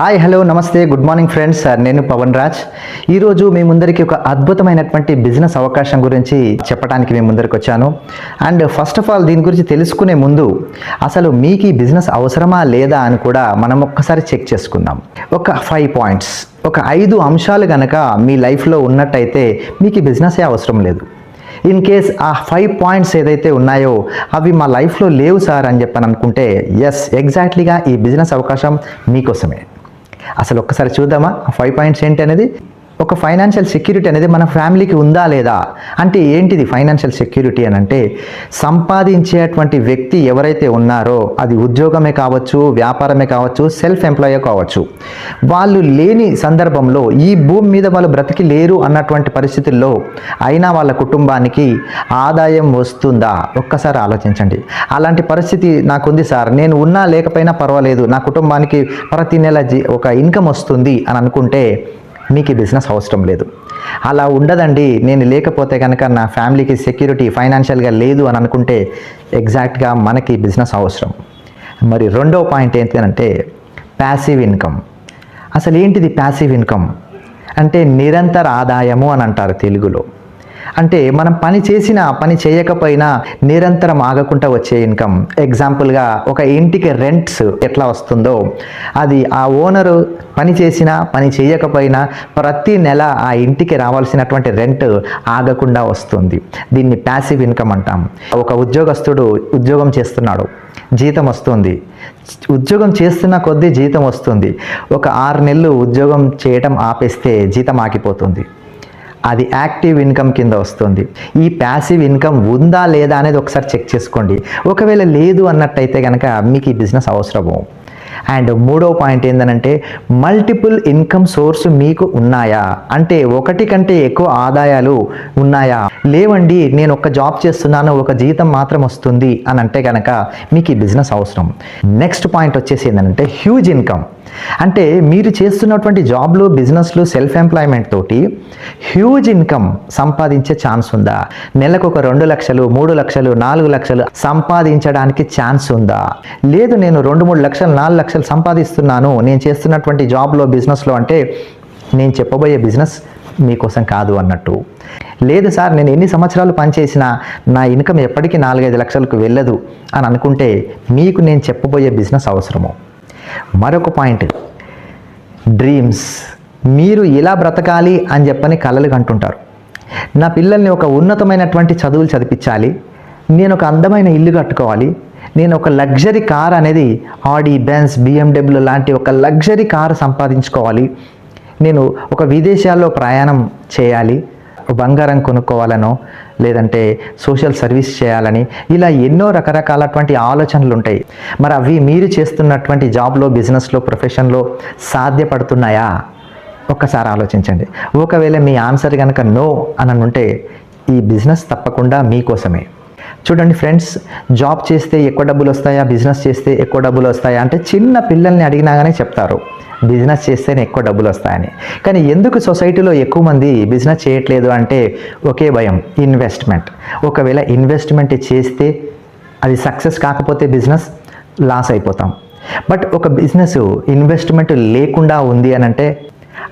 Hi hello namaste good morning friends నేను పవన్ రాజ్. ఈరోజు మీ ముందరికి ఒక అద్భుతమైనటువంటి బిజినెస్ అవకాశం గురించి చెప్పడానికి మీ ముందరికి వచ్చాను. అండ్ ఫస్ట్ ఆఫ్ ఆల్ దీని గురించి తెలుసుకునే ముందు అసలు మీకు ఈ బిజినెస్ అవసరమా లేదా అని కూడా మనం ఒక్కసారి చెక్ చేసుకుందాం. ఒక ఫైవ్ పాయింట్స్ ఒక ఐదు అంశాలు కనుక మీ లైఫ్లో ఉన్నట్టయితే మీకు ఈ బిజినెసే అవసరం లేదు. ఇన్ కేస్ ఆ ఫైవ్ పాయింట్స్ ఏదైతే ఉన్నాయో అవి మా లైఫ్లో లేవు సార్ అని చెప్పని అనుకుంటే ఎస్ ఎగ్జాక్ట్లీగా ఈ బిజినెస్ అవకాశం మీకోసమే. అసలు ఒక్కసారి చూద్దామా? ఆ ఫైవ్ పాయింట్స్ ఏంటి అనేది ఒక ఫైనాన్షియల్ సెక్యూరిటీ అనేది మన ఫ్యామిలీకి ఉందా లేదా? అంటే ఏంటిది ఫైనాన్షియల్ సెక్యూరిటీ అని అంటే సంపాదించేటువంటి వ్యక్తి ఎవరైతే ఉన్నారో అది ఉద్యోగమే కావచ్చు వ్యాపారమే కావచ్చు సెల్ఫ్ ఎంప్లాయే కావచ్చు వాళ్ళు లేని సందర్భంలో ఈ భూమి మీద వాళ్ళు బ్రతికి లేరు అన్నటువంటి పరిస్థితుల్లో అయినా వాళ్ళ కుటుంబానికి ఆదాయం వస్తుందా? ఒక్కసారి ఆలోచించండి. అలాంటి పరిస్థితి నాకుంది సార్. నేను ఉన్నా లేకపోయినా పర్వాలేదు. నా కుటుంబానికి ప్రతి నెల జీ- ఒక ఇన్కమ్ వస్తుంది అని అనుకుంటే మీకు ఈ బిజినెస్ అవసరం లేదు. అలా ఉండదండి. నేను లేకపోతే కనుక నా ఫ్యామిలీకి సెక్యూరిటీ ఫైనాన్షియల్గా లేదు అని అనుకుంటే ఎగ్జాక్ట్గా మనకి బిజినెస్ అవసరం. మరి రెండో పాయింట్ ఏంటి అంటే ప్యాసివ్ ఇన్కమ్ అసలు ఏంటిది ప్యాసివ్ ఇన్కమ్ అంటే నిరంతర ఆదాయము అని అంటారు తెలుగులో. అంటే మనం పని చేసినా పని చేయకపోయినా నిరంతరం ఆగకుండా వచ్చే ఇన్కమ్. ఎగ్జాంపుల్గా ఒక ఇంటికి రెంట్స్ ఎట్లా వస్తుందో. అది ఆ ఓనరు పని చేసినా పని చేయకపోయినా ప్రతి నెల ఆ ఇంటికి రావాల్సినటువంటి రెంట్ ఆగకుండా వస్తుంది. దీన్ని ప్యాసివ్ ఇన్కమ్ అంటాం. ఒక ఉద్యోగస్తుడు ఉద్యోగం చేస్తున్నాడు. జీతం వస్తుంది. ఉద్యోగం చేస్తున్న కొద్దీ జీతం వస్తుంది. ఒక ఆరు నెలలు ఉద్యోగం చేయటం ఆపేస్తే జీతం ఆగిపోతుంది. అది యాక్టివ్ ఇన్కమ్ కింద వస్తుంది. ఈ ప్యాసివ్ ఇన్కమ్ ఉందా లేదా అనేది ఒకసారి చెక్ చేసుకోండి. ఒకవేళ లేదు అన్నట్టయితే కనుక మీకు ఈ బిజినెస్ అవసరము. అండ్ మూడో పాయింట్ ఏంటంటే మల్టిపుల్ ఇన్కమ్ సోర్స్ మీకు ఉన్నాయా? అంటే ఒకటి కంటే ఎక్కువ ఆదాయాలు ఉన్నాయా? లేవండి నేను ఒక జాబ్ చేస్తున్నాను ఒక జీతం మాత్రం వస్తుంది అని అంటే కనుక మీకు ఈ బిజినెస్ అవసరం. నెక్స్ట్ పాయింట్ వచ్చేసి ఏంటంటే హ్యూజ్ ఇన్కమ్ అంటే మీరు చేస్తున్నటువంటి జాబ్లు బిజినెస్లు సెల్ఫ్ ఎంప్లాయ్మెంట్ తోటి హ్యూజ్ ఇన్కమ్ సంపాదించే ఛాన్స్ ఉందా? నెలకు ఒక రెండు లక్షలు మూడు లక్షలు నాలుగు లక్షలు సంపాదించడానికి ఛాన్స్ ఉందా? లేదు నేను రెండు మూడు లక్షలు నాలుగు లక్షలు సంపాదిస్తున్నాను. నేను చేస్తున్నటువంటి జాబ్లో బిజినెస్లో అంటే నేను చెప్పబోయే బిజినెస్ మీకోసం కాదు అన్నట్టు. లేదు సార్ నేను ఎన్ని సంవత్సరాలు పనిచేసినా నా ఇన్కమ్ ఎప్పటికీ నాలుగైదు లక్షలకు వెళ్ళదు అని అనుకుంటే మీకు నేను చెప్పబోయే బిజినెస్ అవసరము. మరొక పాయింట్ డ్రీమ్స్. మీరు ఇలా బ్రతకాలి అని చెప్పని కలలు కంటుంటారు. నా పిల్లల్ని ఒక ఉన్నతమైనటువంటి చదువులు చదివించాలి. నేను ఒక అందమైన ఇల్లు కట్టుకోవాలి. నేను ఒక లగ్జరీ కార్ అనేది ఆడి బెన్స్ బిఎండబ్ల్యూ లాంటి ఒక లగ్జరీ కార్ సంపాదించుకోవాలి. నేను ఒక విదేశాల్లో ప్రయాణం చేయాలి బంగారం కొనుక్కోవాలనో లేదంటే సోషల్ సర్వీస్ చేయాలని ఇలా ఎన్నో రకరకాలటువంటి ఆలోచనలు ఉంటాయి. మరి అవి మీరు చేస్తున్నటువంటి జాబ్లో బిజినెస్లో ప్రొఫెషన్లో సాధ్యపడుతున్నాయా? ఒక్కసారి ఆలోచించండి. ఒకవేళ మీ ఆన్సర్ కనుక నో అని ఉంటే ఈ బిజినెస్ తప్పకుండా మీకోసమే. చూడండి ఫ్రెండ్స్ జాబ్ చేస్తే ఎక్కువ డబ్బులు వస్తాయా? బిజినెస్ చేస్తే ఎక్కువ డబ్బులు వస్తాయా? అంటే చిన్న పిల్లల్ని అడిగినా కానీ చెప్తారు. బిజినెస్ చేస్తేనే ఎక్కువ డబ్బులు వస్తాయని. కానీ ఎందుకు సొసైటీలో ఎక్కువ మంది బిజినెస్ చేయట్లేదు అంటే ఒకే భయం ఇన్వెస్ట్మెంట్. ఒకవేళ ఇన్వెస్ట్మెంట్ చేస్తే అది సక్సెస్ కాకపోతే బిజినెస్ లాస్ అయిపోతాం. బట్ ఒక బిజినెస్ ఇన్వెస్ట్మెంట్ లేకుండా ఉంది అని అంటే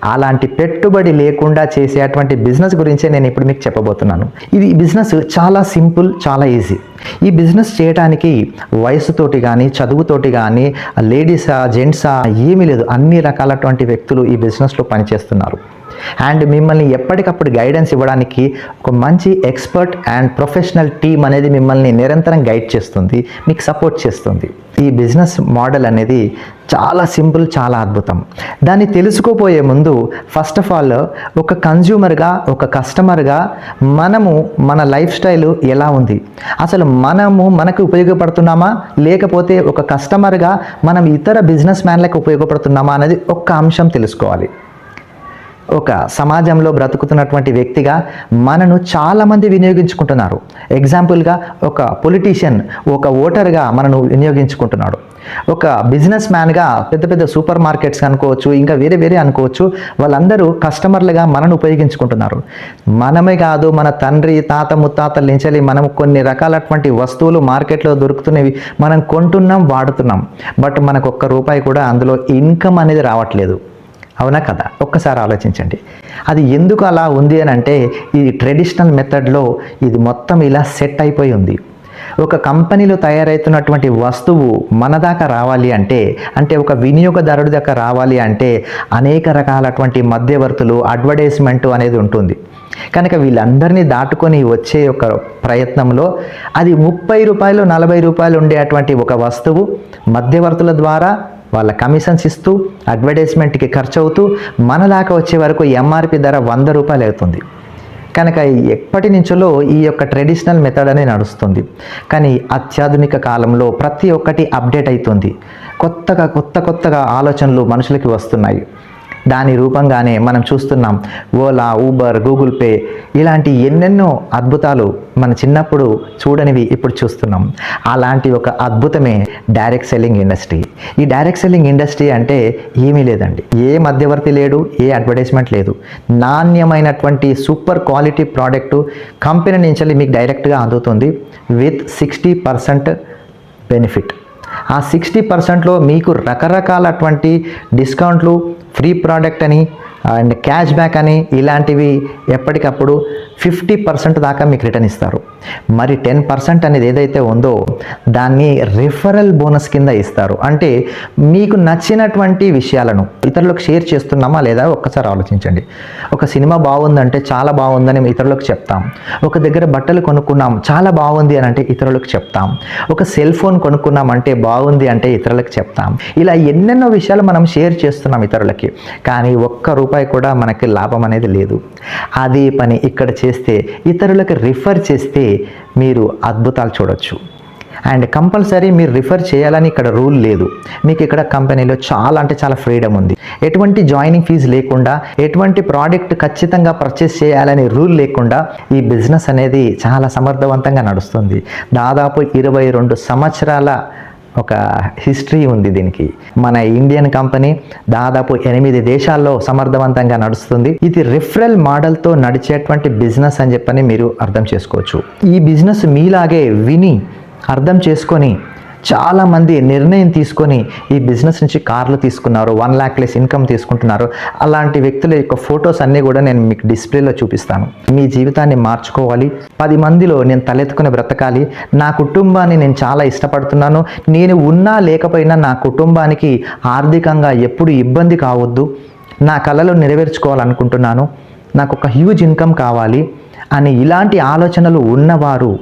అలాంటి పెట్టుబడి లేకుండా చేసేటువంటి బిజినెస్ గురించే నేను ఇప్పుడు మీకు చెప్పబోతున్నాను. ఇది బిజినెస్ చాలా సింపుల్ చాలా ఈజీ. ఈ బిజినెస్ చేయడానికి వయసుతోటి కానీ చదువుతోటి కానీ లేడీసా జెంట్సా ఏమీ లేదు. అన్ని రకాలటువంటి వ్యక్తులు ఈ బిజినెస్లో పనిచేస్తున్నారు. అండ్ మిమ్మల్ని ఎప్పటికప్పుడు గైడెన్స్ ఇవ్వడానికి ఒక మంచి ఎక్స్పర్ట్ అండ్ ప్రొఫెషనల్ టీమ్ అనేది మిమ్మల్ని నిరంతరం గైడ్ చేస్తుంది మీకు సపోర్ట్ చేస్తుంది. ఈ బిజినెస్ మోడల్ అనేది చాలా సింపుల్ చాలా అద్భుతం. దాన్ని తెలుసుకోపోయే ముందు ఫస్ట్ ఆఫ్ ఆల్ ఒక కన్జ్యూమర్గా ఒక కస్టమర్గా మనము మన లైఫ్ స్టైల్ ఎలా ఉంది? అసలు మనము మనకు ఉపయోగపడుతున్నామా? లేకపోతే ఒక కస్టమర్గా మనం ఇతర బిజినెస్ మ్యాన్లకు ఉపయోగపడుతున్నామా అనేది ఒక్క అంశం తెలుసుకోవాలి. ఒక సమాజంలో బ్రతుకుతున్నటువంటి వ్యక్తిగా మనను చాలామంది వినియోగించుకుంటున్నారు. ఎగ్జాంపుల్గా ఒక పొలిటీషియన్ ఒక ఓటర్గా మనను వినియోగించుకుంటున్నాడు. ఒక బిజినెస్ మ్యాన్గా పెద్ద పెద్ద సూపర్ మార్కెట్స్ అనుకోవచ్చు ఇంకా వేరే వేరే అనుకోవచ్చు వాళ్ళందరూ కస్టమర్లుగా మనను ఉపయోగించుకుంటున్నారు. మనమే కాదు మన తండ్రి తాత ముత్తాతల నుంచి మనం కొన్ని రకాలటువంటి వస్తువులు మార్కెట్లో దొరుకుతున్నవి మనం కొంటున్నాం వాడుతున్నాం. బట్ మనకు ఒక్క రూపాయి కూడా అందులో ఇన్కమ్ అనేది రావట్లేదు. అవునా కదా? ఒక్కసారి ఆలోచించండి. అది ఎందుకు అలా ఉంది అని అంటే ఈ ట్రెడిషనల్ మెథడ్లో ఇది మొత్తం ఇలా సెట్ అయిపోయి ఉంది. ఒక కంపెనీలో తయారవుతున్నటువంటి వస్తువు మన దాకా రావాలి అంటే అంటే ఒక వినియోగదారుడి దాకా రావాలి అంటే అనేక రకాలటువంటి మధ్యవర్తులు అడ్వర్టైజ్మెంట్ అనేది ఉంటుంది. కనుక వీళ్ళందరినీ దాటుకొని వచ్చే ఒక ప్రయత్నంలో అది ముప్పై రూపాయలు నలభై రూపాయలు ఉండేటువంటి ఒక వస్తువు మధ్యవర్తుల ద్వారా వాళ్ళ కమిషన్స్ ఇస్తూ అడ్వర్టైజ్మెంట్కి ఖర్చు అవుతూ మన దాకా వచ్చే వరకు ఎంఆర్పి ధర వంద రూపాయలు అవుతుంది. కనుక ఎప్పటి నుంచో ఈ యొక్క ట్రెడిషనల్ మెథడ్ అనే నడుస్తుంది. కానీ అత్యాధునిక కాలంలో ప్రతి ఒక్కటి అప్డేట్ అవుతుంది కొత్తగా కొత్త కొత్తగా ఆలోచనలు మనుషులకి వస్తున్నాయి. దాని రూపంగానే మనం చూస్తున్నాం. ఓలా ఊబర్ గూగుల్ పే ఇలాంటి ఎన్నెన్నో అద్భుతాలు మన చిన్నప్పుడు చూడనివి ఇప్పుడు చూస్తున్నాం. అలాంటి ఒక అద్భుతమే డైరెక్ట్ సెల్లింగ్ ఇండస్ట్రీ. ఈ డైరెక్ట్ సెల్లింగ్ ఇండస్ట్రీ అంటే ఏమీ లేదండి. ఏ మధ్యవర్తి లేడు ఏ అడ్వర్టైజ్మెంట్ లేదు. నాణ్యమైనటువంటి సూపర్ క్వాలిటీ ప్రోడక్ట్ కంపెనీ నుంచి మీకు డైరెక్ట్గా అందుతుంది విత్ సిక్స్టీ పర్సెంట్ బెనిఫిట్. ఆ సిక్స్టీ పర్సెంట్లో మీకు రకరకాలటువంటి డిస్కౌంట్లు ఫ్రీ ప్రోడక్ట్ అని అండ్ క్యాష్ బ్యాక్ అని ఇలాంటివి ఎప్పటికప్పుడు ఫిఫ్టీ పర్సెంట్ దాకా మీకు రిటర్న్ ఇస్తారు. మరి టెన్ పర్సెంట్ అనేది ఏదైతే ఉందో దాన్ని రిఫరల్ బోనస్ కింద ఇస్తారు. అంటే మీకు నచ్చినటువంటి విషయాలను ఇతరులకు షేర్ చేస్తున్నామా లేదా ఒక్కసారి ఆలోచించండి. ఒక సినిమా బాగుందంటే చాలా బాగుందని ఇతరులకు చెప్తాం. ఒక దగ్గర బట్టలు కొనుక్కున్నాం చాలా బాగుంది అని అంటే ఇతరులకు చెప్తాం. ఒక సెల్ ఫోన్ కొనుక్కున్నాం అంటే బాగుంది అంటే ఇతరులకు చెప్తాం. ఇలా ఎన్నెన్నో విషయాలు మనం షేర్ చేస్తున్నాం ఇతరులకి. కానీ ఒక్క రూపాయి కూడా మనకి లాభం అనేది లేదు. అదే పని ఇక్కడ చేస్తే ఇతరులకు రిఫర్ చేస్తే మీరు అద్భుతాలు చూడొచ్చు. అండ్ కంపల్సరీ మీరు రిఫర్ చేయాలని ఇక్కడ రూల్ లేదు. మీకు ఇక్కడ కంపెనీలో చాలా అంటే చాలా ఫ్రీడమ్ ఉంది. ఎటువంటి జాయినింగ్ ఫీజు లేకుండా ఎటువంటి ప్రోడక్ట్ ఖచ్చితంగా పర్చేస్ చేయాలని రూల్ లేకుండా ఈ బిజినెస్ అనేది చాలా సమర్థవంతంగా నడుస్తుంది. దాదాపు ఇరవై రెండు సంవత్సరాల ఒక హిస్టరీ ఉంది దీనికి. మన ఇండియన్ కంపెనీ దాదాపు ఎనిమిది దేశాల్లో సమర్థవంతంగా నడుస్తుంది. ఇది రిఫరల్ మోడల్తో నడిచేటువంటి బిజినెస్ అని చెప్పని మీరు అర్థం చేసుకోవచ్చు. ఈ బిజినెస్ మీలాగే విని అర్థం చేసుకొని చాలామంది నిర్ణయం తీసుకొని ఈ బిజినెస్ నుంచి కార్లు తీసుకున్నారు వన్ ల్యాక్ లెస్ ఇన్కమ్ తీసుకుంటున్నారు. అలాంటి వ్యక్తుల యొక్క ఫొటోస్ అన్నీ కూడా నేను మీకు డిస్ప్లేలో చూపిస్తాను. మీ జీవితాన్ని మార్చుకోవాలి. పది మందిలో నేను తలెత్తుకుని బ్రతకాలి. నా కుటుంబాన్ని నేను చాలా ఇష్టపడుతున్నాను. నేను ఉన్నా లేకపోయినా నా కుటుంబానికి ఆర్థికంగా ఎప్పుడు ఇబ్బంది కావద్దు. నా కళలు నెరవేర్చుకోవాలనుకుంటున్నాను. నాకు ఒక హ్యూజ్ ఇన్కమ్ కావాలి. అని ఇలాంటి ఆలోచనలు ఉన్నవారు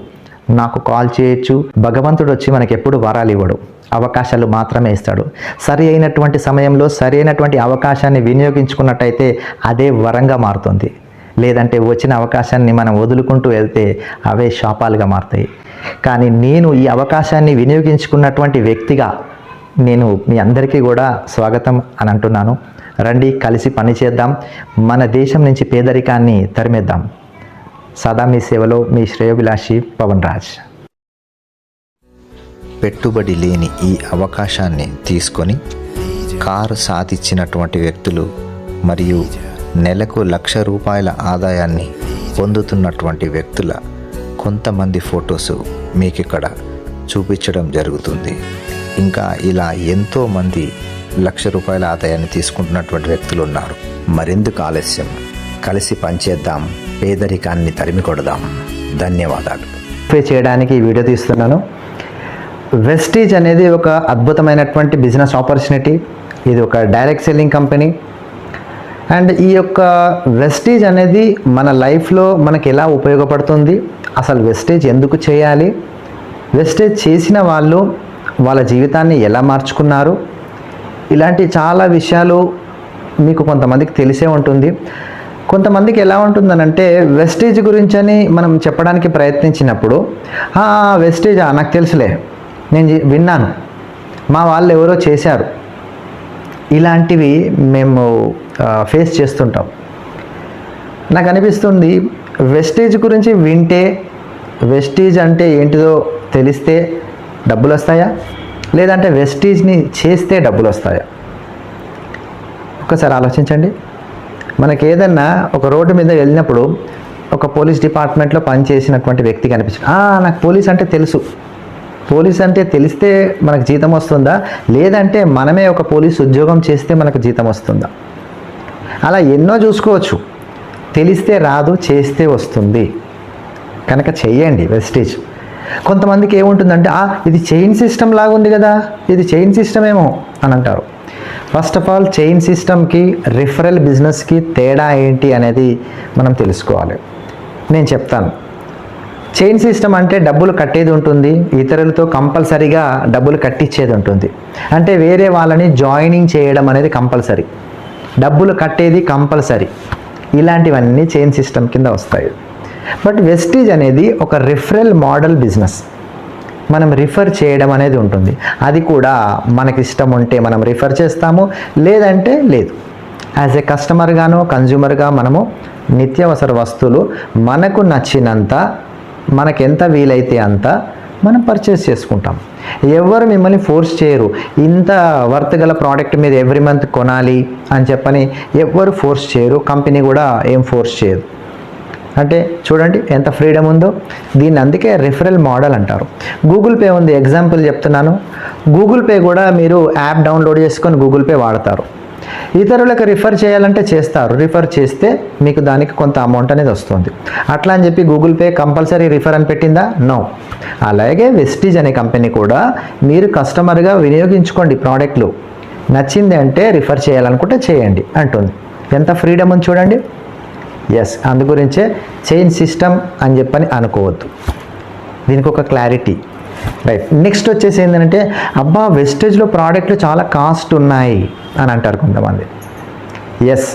నాకు కాల్ చేయొచ్చు. భగవంతుడు వచ్చి మనకి ఎప్పుడు వరాలు ఇవ్వడు. అవకాశాలు మాత్రమే ఇస్తాడు. సరి అయినటువంటి సమయంలో సరి అయినటువంటి అవకాశాన్ని వినియోగించుకున్నట్టయితే అదే వరంగా మారుతుంది. లేదంటే వచ్చిన అవకాశాన్ని మనం వదులుకుంటూ వెళ్తే అవే శాపాలుగా మారుతాయి. కానీ నేను ఈ అవకాశాన్ని వినియోగించుకున్నటువంటి వ్యక్తిగా నేను మీ అందరికీ కూడా స్వాగతం అని అంటున్నాను. రండి కలిసి పనిచేద్దాం మన దేశం నుంచి పేదరికాన్ని తరిమేద్దాం. సదా మీ సేవలో మీ శ్రేయోభిలాషి పవన్ రాజ్. పెట్టుబడి లేని ఈ అవకాశాన్ని తీసుకొని కారు సాధించినటువంటి వ్యక్తులు మరియు నెలకు లక్ష రూపాయల ఆదాయాన్ని పొందుతున్నటువంటి వ్యక్తుల కొంతమంది ఫొటోస్ మీకు ఇక్కడ చూపించడం జరుగుతుంది. ఇంకా ఇలా ఎంతోమంది లక్ష రూపాయల ఆదాయాన్ని తీసుకుంటున్నటువంటి వ్యక్తులు ఉన్నారు. మరెందుకు ఆలస్యం? కలిసి పనిచేద్దాం. పేదరికాన్ని తరిమి కొడదాం ధన్యవాదాలు. పే చేయడానికి ఈ వీడియో తీస్తున్నాను. వెస్టీజ్ అనేది ఒక అద్భుతమైనటువంటి బిజినెస్ ఆపర్చునిటీ ఇది ఒక డైరెక్ట్ సెల్లింగ్ కంపెనీ అండ్ ఈ యొక్క వెస్టీజ్ అనేది మన లైఫ్లో మనకి ఎలా ఉపయోగపడుతుంది? అసలు వెస్టేజ్ ఎందుకు చేయాలి? వెస్టేజ్ చేసిన వాళ్ళు వాళ్ళ జీవితాన్ని ఎలా మార్చుకున్నారు? ఇలాంటి చాలా విషయాలు మీకు కొంతమందికి తెలిసే ఉంటుంది. కొంతమందికి ఎలా ఉంటుందనంటే వెస్టేజ్ గురించి అని మనం చెప్పడానికి ప్రయత్నించినప్పుడు "ఆ, వెస్టేజా నాకు తెలుసులే నేను విన్నాను మా వాళ్ళు ఎవరో చేశారు. ఇలాంటివి మేము ఫేస్ చేస్తుంటాం. నాకు అనిపిస్తుంది వెస్టేజ్ గురించి వింటే వెస్టేజ్ అంటే ఏంటిదో తెలిస్తే డబ్బులు వస్తాయా లేదంటే వెస్టీజ్ని చేస్తే డబ్బులు వస్తాయా ఒక్కసారి ఆలోచించండి. మనకి ఏదన్నా ఒక రోడ్డు మీద వెళ్ళినప్పుడు ఒక పోలీస్ డిపార్ట్మెంట్లో పనిచేసినటువంటి వ్యక్తి కనిపించాడు. "ఆ, నాకు పోలీస్ అంటే తెలుసు. పోలీస్ అంటే తెలిస్తే మనకు జీతం వస్తుందా? లేదంటే మనమే ఒక పోలీస్ ఉద్యోగం చేస్తే మనకు జీతం వస్తుందా? అలా ఎన్నో చూసుకోవచ్చు. తెలిస్తే రాదు చేస్తే వస్తుంది. కనుక చెయ్యండి వెస్టేజ్. కొంతమందికి ఏముంటుందంటే ఇది చైన్ సిస్టమ్ లాగా ఉంది కదా ఇది చైన్ సిస్టమ్ ఏమో అని అంటారు. ఫస్ట్ ఆఫ్ ఆల్ చైన్ సిస్టమ్కి రిఫరల్ బిజినెస్కి తేడా ఏంటి అనేది మనం తెలుసుకోవాలి. నేను చెప్తాను. చైన్ సిస్టమ్ అంటే డబ్బులు కట్టేది ఉంటుంది ఇతరులతో కంపల్సరీగా డబ్బులు కట్టించేది ఉంటుంది. అంటే వేరే వాళ్ళని జాయినింగ్ చేయడం అనేది కంపల్సరీ. డబ్బులు కట్టేది కంపల్సరీ. ఇలాంటివన్నీ చైన్ సిస్టమ్ కింద వస్తాయి. బట్ వెస్టీజ్ అనేది ఒక రిఫరల్ మోడల్ బిజినెస్ మనం రిఫర్ చేయడం అనేది ఉంటుంది. అది కూడా మనకి ఇష్టం ఉంటే మనం రిఫర్ చేస్తాము లేదంటే లేదు. యాజ్ ఏ కస్టమర్గాను కన్జ్యూమర్గా మనము నిత్యావసర వస్తువులు మనకు నచ్చినంత మనకు ఎంత వీలైతే అంత మనం పర్చేస్ చేసుకుంటాం. ఎవరు మిమ్మల్ని ఫోర్స్ చేయరు. ఇంత వర్త్ గల ప్రోడక్ట్ మీద ఎవ్రీ మంత్ కొనాలి అని చెప్పని ఎవ్వరు ఫోర్స్ చేయరు. కంపెనీ కూడా ఏం ఫోర్స్ చేయదు. అంటే చూడండి ఎంత ఫ్రీడమ్ ఉందో. దీన్ని అందుకే రిఫరల్ మోడల్ అంటారు. గూగుల్ పే ఉంది ఎగ్జాంపుల్ చెప్తున్నాను. గూగుల్ పే కూడా మీరు యాప్ డౌన్లోడ్ చేసుకొని గూగుల్ పే వాడతారు. ఇతరులకు రిఫర్ చేయాలంటే చేస్తారు. రిఫర్ చేస్తే మీకు దానికి కొంత అమౌంట్ అనేది వస్తుంది. అట్లా అని చెప్పి గూగుల్ పే కంపల్సరీ రిఫర్ అని పెట్టిందా? నో అలాగే వెస్టీజ్ అనే కంపెనీ కూడా మీరు కస్టమర్గా వినియోగించుకోండి ప్రోడక్ట్లు నచ్చింది అంటే రిఫర్ చేయాలనుకుంటే చేయండి అంటుంది. ఎంత ఫ్రీడమ్ ఉంది చూడండి. ఎస్ అందు గురించే చైన్ సిస్టమ్ అని చెప్పని అనుకోవద్దు. దీనికి ఒక క్లారిటీ రైట్ నెక్స్ట్ వచ్చేసి ఏంటంటే అబ్బా వెస్టేజ్లో ప్రోడక్ట్లు చాలా కాస్ట్ ఉన్నాయి అని అంటారు కొంతమంది. ఎస్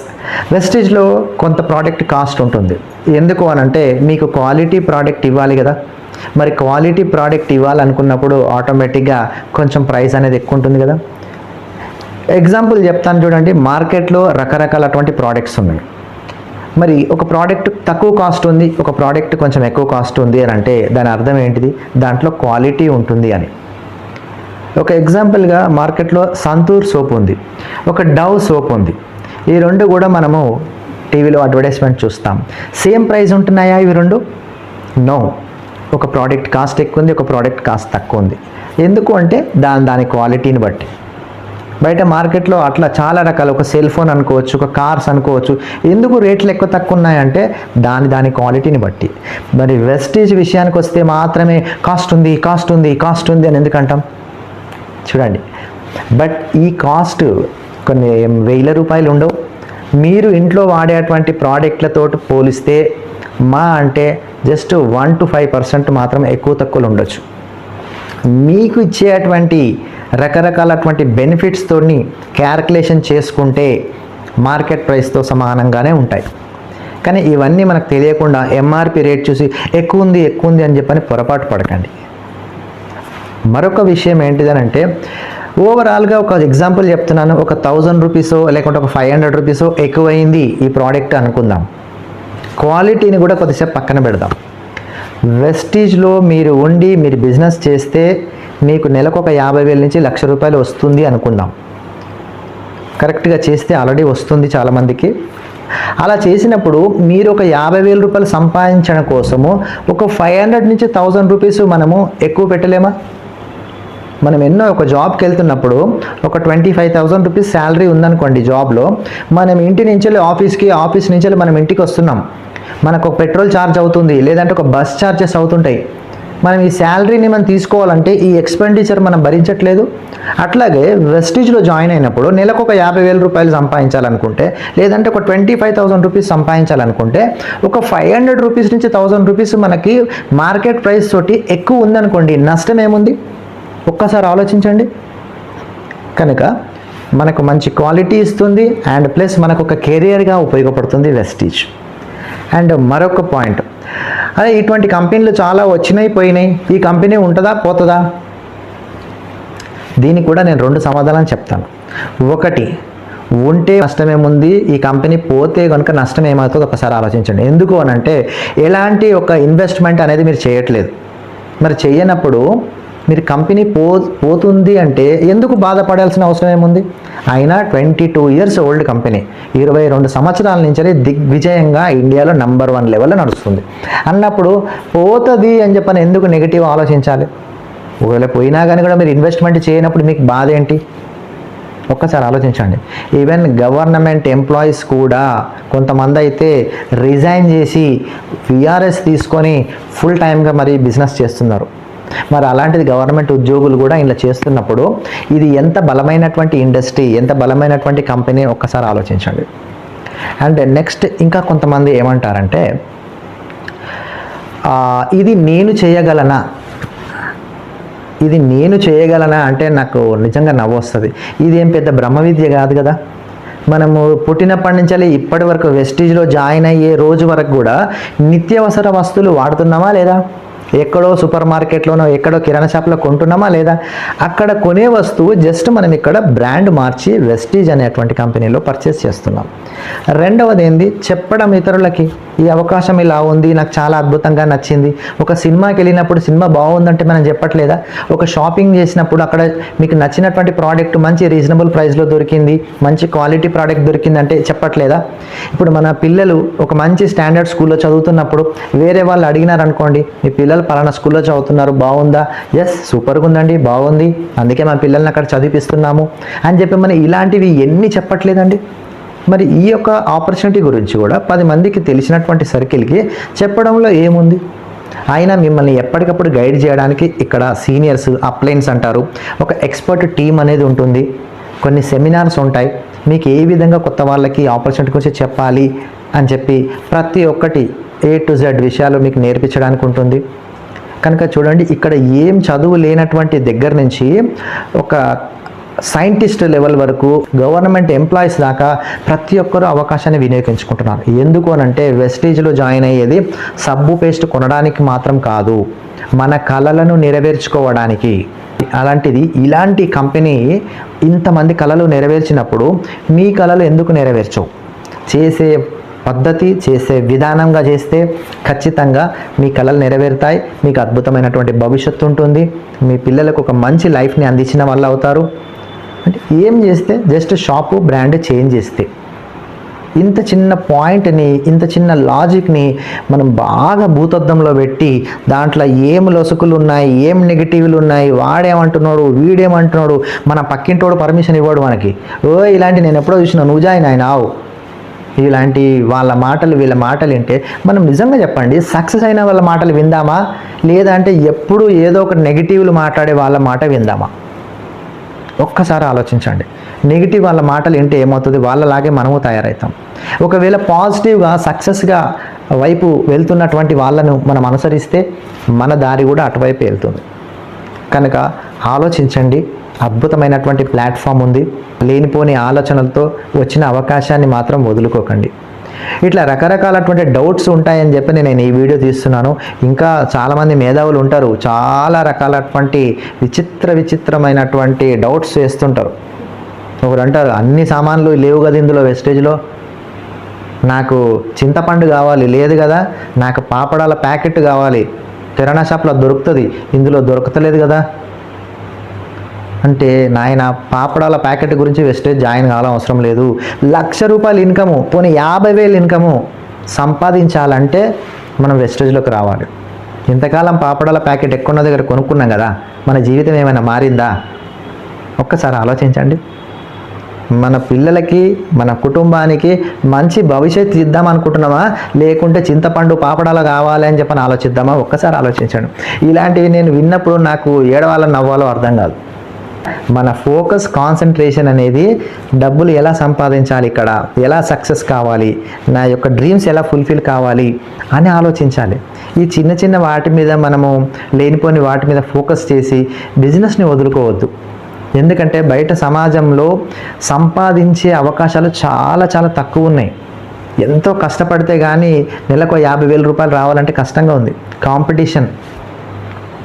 వెస్టేజ్లో కొంత ప్రోడక్ట్ కాస్ట్ ఉంటుంది. ఎందుకు అని అంటే మీకు క్వాలిటీ ప్రోడక్ట్ ఇవ్వాలి కదా. మరి క్వాలిటీ ప్రోడక్ట్ ఇవ్వాలనుకున్నప్పుడు ఆటోమేటిక్గా కొంచెం ప్రైస్ అనేది ఎక్కువ ఉంటుంది కదా. ఎగ్జాంపుల్ చెప్తాను చూడండి మార్కెట్లో రకరకాలటువంటి ప్రోడక్ట్స్ ఉన్నాయి. మరి ఒక ప్రోడక్ట్ తక్కువ కాస్ట్ ఉంది ఒక ప్రోడక్ట్ కొంచెం ఎక్కువ కాస్ట్ ఉంది అని అంటే దాని అర్థం ఏంటిది? దాంట్లో క్వాలిటీ ఉంటుంది అని. ఒక ఎగ్జాంపుల్గా మార్కెట్లో సంతూర్ సోప్ ఉంది ఒక డవ్ సోప్ ఉంది. ఈ రెండు కూడా మనము టీవీలో అడ్వర్టైజ్మెంట్ చూస్తాం. సేమ్ ప్రైస్ ఉంటున్నాయా ఇవి రెండు? నో ఒక ప్రోడక్ట్ కాస్ట్ ఎక్కువ ఉంది ఒక ప్రోడక్ట్ కాస్ట్ తక్కువ ఉంది. ఎందుకు అంటే దాని దాని క్వాలిటీని బట్టి. బయట మార్కెట్లో అట్లా చాలా రకాల ఒక సెల్ ఫోన్ అనుకోవచ్చు ఒక కార్స్ అనుకోవచ్చు. ఎందుకు రేట్లు ఎక్కువ తక్కువ ఉన్నాయంటే దాని దాని క్వాలిటీని బట్టి. మరి వెస్టేజ్ విషయానికి వస్తే మాత్రమే కాస్ట్ ఉంది కాస్ట్ ఉంది కాస్ట్ ఉంది అని ఎందుకంటాం? చూడండి. బట్ ఈ కాస్ట్ కొన్ని వేల రూపాయలు ఉండవు. మీరు ఇంట్లో వాడేటువంటి ప్రోడక్ట్లతో పోలిస్తే మా అంటే just one two five percent మాత్రం ఎక్కువ తక్కువలు ఉండొచ్చు. మీకు ఇచ్చేటువంటి రకరకాలటువంటి బెనిఫిట్స్తోని క్యాల్కులేషన్ చేసుకుంటే మార్కెట్ ప్రైస్తో సమానంగానే ఉంటాయి. కానీ ఇవన్నీ మనకు తెలియకుండా ఎంఆర్పి రేట్ చూసి ఎక్కువ ఉంది ఎక్కువ ఉంది అని చెప్పని పొరపాటు పడకండి. మరొక విషయం ఏంటిదనంటే ఓవరాల్గా ఒక ఎగ్జాంపుల్ చెప్తున్నాను. ఒక థౌజండ్ రూపీసో లేకుంటే ఒక ఫైవ్ హండ్రెడ్ రూపీసో ఎక్కువైంది ఈ ప్రోడక్ట్ అనుకుందాం. క్వాలిటీని కూడా కొద్దిసేపు పక్కన పెడదాం. వెస్టీజ్లో మీరు ఉండి మీరు బిజినెస్ చేస్తే మీకు నెలకు ఒక యాభై వేల నుంచి లక్ష రూపాయలు వస్తుంది అనుకుందాం కరెక్ట్గా చేస్తే ఆల్రెడీ వస్తుంది చాలామందికి. అలా చేసినప్పుడు మీరు ఒక యాభై వేల రూపాయలు సంపాదించడం కోసము ఒక ఫైవ్ హండ్రెడ్ నుంచి థౌజండ్ రూపీస్ మనము ఎక్కువ పెట్టలేమా? మనం ఎన్నో ఒక జాబ్కి వెళ్తున్నప్పుడు ఒక twenty five thousand rupees salary ఉందనుకోండి జాబ్లో మనం ఇంటి నుంచి వెళ్ళి ఆఫీస్కి ఆఫీస్ నుంచి వెళ్ళి మనం ఇంటికి వస్తున్నాం. మనకు ఒక పెట్రోల్ ఛార్జ్ అవుతుంది లేదంటే ఒక బస్ ఛార్జెస్ అవుతుంటాయి. మనం ఈ శాలరీని మనం తీసుకోవాలంటే ఈ ఎక్స్పెండిచర్ మనం భరించట్లేదు. అట్లాగే వెస్టీజ్లో జాయిన్ అయినప్పుడు నెలకు ఒక యాభై వేల రూపాయలు సంపాదించాలనుకుంటే లేదంటే ఒక ట్వంటీ ఫైవ్ థౌసండ్ రూపీస్ సంపాదించాలనుకుంటే ఒక ఫైవ్ హండ్రెడ్ రూపీస్ నుంచి థౌసండ్ రూపీస్ మనకి మార్కెట్ ప్రైస్ తోటి ఎక్కువ ఉందనుకోండి నష్టం ఏముంది? ఒక్కసారి ఆలోచించండి. కనుక మనకు మంచి క్వాలిటీ ఇస్తుంది అండ్ ప్లస్ మనకు ఒక కెరియర్గా ఉపయోగపడుతుంది వెస్టీజ్. అండ్ మరొక పాయింట్ అదే ఇటువంటి కంపెనీలు చాలా వచ్చినాయి పోయినాయి. ఈ కంపెనీ ఉంటుందా పోతుందా? దీనికి కూడా నేను రెండు సమాధానాలు చెప్తాను. ఒకటి ఉంటే నష్టమేముంది? ఈ కంపెనీ పోతే కనుక నష్టం ఏమవుతుందో ఒకసారి ఆలోచించండి. ఎందుకు అని అంటే ఎలాంటి ఒక ఇన్వెస్ట్మెంట్ అనేది మీరు చేయట్లేదు. మరి చేయనప్పుడు మీరు కంపెనీ పో పోతుంది అంటే ఎందుకు బాధపడాల్సిన అవసరం ఏముంది? అయినా twenty two years old company. ఇరవై రెండు సంవత్సరాల నుంచి దిగ్విజయంగా ఇండియాలో నంబర్ వన్ లెవెల్లో నడుస్తుంది. అన్నప్పుడు పోతుంది అని చెప్పని ఎందుకు నెగిటివ్ ఆలోచించాలి? ఒకవేళ పోయినా కానీ కూడా మీరు ఇన్వెస్ట్మెంట్ చేయనప్పుడు మీకు బాధ ఏంటి? ఒక్కసారి ఆలోచించండి. ఈవెన్ గవర్నమెంట్ ఎంప్లాయీస్ కూడా కొంతమంది అయితే రిజైన్ చేసి విఆర్ఎస్ తీసుకొని ఫుల్ టైమ్గా మరి బిజినెస్ చేస్తున్నారు. మరి అలాంటిది గవర్నమెంట్ ఉద్యోగులు కూడా ఇలా చేస్తున్నప్పుడు ఇది ఎంత బలమైనటువంటి ఇండస్ట్రీ ఎంత బలమైనటువంటి కంపెనీ ఒక్కసారి ఆలోచించండి. అండ్ నెక్స్ట్ ఇంకా కొంతమంది ఏమంటారంటే ఇది నేను చేయగలనా? ఇది నేను చేయగలనా? అంటే నాకు నిజంగా నవ్వు వస్తుంది. ఇది ఏం పెద్ద బ్రహ్మ విద్య కాదు కదా. మనము పుట్టినప్పటి నుంచి ఇప్పటి వరకు వెస్టీజ్లో జాయిన్ అయ్యే రోజు వరకు కూడా నిత్యావసర వస్తువులు వాడుతున్నామా లేదా? ఎక్కడో సూపర్ మార్కెట్లోనో ఎక్కడో కిరాణా షాప్లో కొంటున్నామా లేదా? అక్కడ కొనే వస్తువు జస్ట్ మనం ఇక్కడ బ్రాండ్ మార్చి వెస్టీజ్ అనేటువంటి కంపెనీలో పర్చేస్ చేస్తున్నాం. రెండవది ఏంది? చెప్పడం ఇతరులకి. ఈ అవకాశం ఇలా ఉంది నాకు చాలా అద్భుతంగా నచ్చింది. ఒక సినిమాకి వెళ్ళినప్పుడు సినిమా బాగుందంటే మనం చెప్పట్లేదా? ఒక షాపింగ్ చేసినప్పుడు అక్కడ మీకు నచ్చినటువంటి ప్రోడక్ట్ మంచి రీజనబుల్ ప్రైస్లో దొరికింది మంచి క్వాలిటీ ప్రోడక్ట్ దొరికిందంటే చెప్పట్లేదా? ఇప్పుడు మన పిల్లలు ఒక మంచి స్టాండర్డ్ స్కూల్లో చదువుతున్నప్పుడు వేరే వాళ్ళు అడిగినారు అనుకోండి మీ పిల్లలు పలానా స్కూల్లో చదువుతున్నారు బాగుందా? ఎస్ సూపర్గా ఉందండి బాగుంది. అందుకే మా పిల్లల్ని అక్కడ చదివిస్తున్నాము అని చెప్పి మనం ఇలాంటివి ఎన్ని చెప్పట్లేదండి? మరి ఈ యొక్క ఆపర్చునిటీ గురించి కూడా పది మందికి తెలిసినటువంటి సర్కిల్కి చెప్పడంలో ఏముంది? అయినా మిమ్మల్ని ఎప్పటికప్పుడు గైడ్ చేయడానికి ఇక్కడ సీనియర్స్ అప్లైన్స్ అంటారు. ఒక ఎక్స్పర్ట్ టీం అనేది ఉంటుంది. కొన్ని సెమినార్స్ ఉంటాయి. మీకు ఏ విధంగా కొత్త వాళ్ళకి ఆపర్చునిటీ గురించి చెప్పాలి అని చెప్పి ప్రతి ఒక్కటి ఏ టు జెడ్ విషయాలు మీకు నేర్పించడానికి ఉంటుంది. కనుక చూడండి ఇక్కడ ఏం చదువు లేనటువంటి దగ్గర నుంచి ఒక సైంటిస్ట్ లెవెల్ వరకు గవర్నమెంట్ ఎంప్లాయీస్ దాకా ప్రతి ఒక్కరూ అవకాశాన్ని వినియోగించుకుంటున్నారు. ఎందుకు అనంటే వెస్టేజ్లో జాయిన్ అయ్యేది సబ్బు పేస్ట్ కొనడానికి మాత్రం కాదు మన కళలను నెరవేర్చుకోవడానికి. అలాంటిది ఇలాంటి కంపెనీ ఇంతమంది కళలు నెరవేర్చినప్పుడు మీ కళలు ఎందుకు నెరవేర్చవు? చేసే పద్ధతి చేసే విధానంగా చేస్తే ఖచ్చితంగా మీ కళలు నెరవేరుతాయి మీకు అద్భుతమైనటువంటి భవిష్యత్తు ఉంటుంది మీ పిల్లలకు ఒక మంచి లైఫ్ని అందించిన వాళ్ళు అవుతారు. అంటే ఏం చేస్తే జస్ట్ షాపు బ్రాండ్ చేంజ్ చేస్తే. ఇంత చిన్న పాయింట్ని ఇంత చిన్న లాజిక్ని మనం బాగా భూతద్దంలో పెట్టి దాంట్లో ఏం లొసుకులు ఉన్నాయి ఏం నెగిటివ్లు ఉన్నాయి వాడేమంటున్నాడు వీడేమంటున్నాడు మన పక్కింటోడు పర్మిషన్ ఇవ్వడు మనకి. ఓ ఇలాంటి నేను ఎప్పుడో చూసిన నువ్వు జాయిన్ ఆయన ఆవు. ఇలాంటి వాళ్ళ మాటలు వీళ్ళ మాటలు వింటే మనం నిజంగా చెప్పండి సక్సెస్ అయిన వాళ్ళ మాటలు విందామా? లేదంటే ఎప్పుడు ఏదో ఒక నెగిటివ్లు మాట్లాడే వాళ్ళ మాట విందామా? ఒక్కసారి ఆలోచించండి. నెగిటివ్ వాళ్ళ మాటలు వింటే ఏమవుతుంది? వాళ్ళలాగే మనము తయారవుతాం ఒకవేళ పాజిటివ్గా సక్సెస్గా వైపు వెళ్తున్నటువంటి వాళ్ళను మనం అనుసరిస్తే మన దారి కూడా అటువైపు వెళ్తుంది. కనుక ఆలోచించండి. అద్భుతమైనటువంటి ప్లాట్ఫామ్ ఉంది. లేనిపోని ఆలోచనలతో వచ్చిన అవకాశాన్ని మాత్రం వదులుకోకండి. ఇట్లా రకరకాలటువంటి డౌట్స్ ఉంటాయని చెప్పి నేను ఈ వీడియో తీస్తున్నాను. ఇంకా చాలామంది మేధావులు ఉంటారు. చాలా రకాలటువంటి విచిత్ర విచిత్రమైనటువంటి డౌట్స్ వేస్తుంటారు. ఒకరు అంటారు అన్ని సామాన్లు లేవు కదా ఇందులో వెస్టేజ్లో? నాకు చింతపండు కావాలి లేదు కదా. నాకు పాపడాల ప్యాకెట్ కావాలి. కిరాణా షాప్లో దొరుకుతుంది. ఇందులో దొరకతలేదు కదా. అంటే నాయన పాపడాల ప్యాకెట్ గురించి వెస్టేజ్ జాయిన్ కావాలని అవసరం లేదు. లక్ష రూపాయలు ఇన్కము పోనీ యాభై వేలు ఇన్కము సంపాదించాలంటే మనం వెస్టేజ్లోకి రావాలి. ఇంతకాలం పాపడాల ప్యాకెట్ ఎక్కువ దగ్గర కొనుక్కున్నాం కదా మన జీవితం ఏమైనా మారిందా? ఒక్కసారి ఆలోచించండి. మన పిల్లలకి మన కుటుంబానికి మంచి భవిష్యత్తు ఇద్దాం అనుకుంటున్నామా? లేకుంటే చింతపండు పాపడాలు కావాలి అని చెప్పని ఆలోచిద్దామా? ఒక్కసారి ఆలోచించండి. ఇలాంటివి నేను విన్నప్పుడు నాకు ఏడవాలో నవ్వాలో అర్థం కాదు. మన ఫోకస్ కాన్సన్ట్రేషన్ అనేది డబ్బులు ఎలా సంపాదించాలి ఇక్కడ? ఎలా సక్సెస్ కావాలి? నా యొక్క డ్రీమ్స్ ఎలా ఫుల్ఫిల్ కావాలి? అని ఆలోచించాలి. ఈ చిన్న చిన్న వాటి మీద మనము లేనిపోని వాటి మీద ఫోకస్ చేసి బిజినెస్ని వదులుకోవద్దు. ఎందుకంటే బయట సమాజంలో సంపాదించే అవకాశాలు చాలా చాలా తక్కువ ఉన్నాయి. ఎంతో కష్టపడితే కానీ నెలకు యాభై వేల రూపాయలు రావాలంటే కష్టంగా ఉంది. కాంపిటీషన్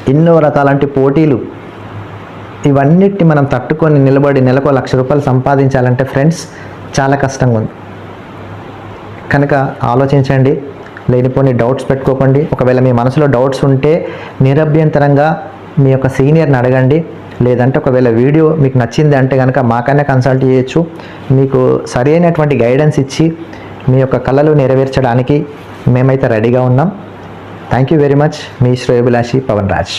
ఎన్నో రకాలంటి పోటీలు ఇవన్నిటిని మనం తట్టుకొని నిలబడి నెలకు లక్ష రూపాయలు సంపాదించాలంటే ఫ్రెండ్స్ చాలా కష్టంగా ఉంది. కనుక ఆలోచించండి లేనిపోని డౌట్స్ పెట్టుకోకండి. ఒకవేళ మీ మనసులో డౌట్స్ ఉంటే నిరభ్యంతరంగా మీ యొక్క సీనియర్ని అడగండి. లేదంటే ఒకవేళ వీడియో మీకు నచ్చింది అంటే కనుక మాకన్నా కన్సల్ట్ చేయొచ్చు. మీకు సరైనటువంటి గైడెన్స్ ఇచ్చి మీ యొక్క కళలు నెరవేర్చడానికి మేమైతే రెడీగా ఉన్నాం. థ్యాంక్ యూ వెరీ మచ్ మీ శ్రేయభిలాషి పవన్ రాజ్.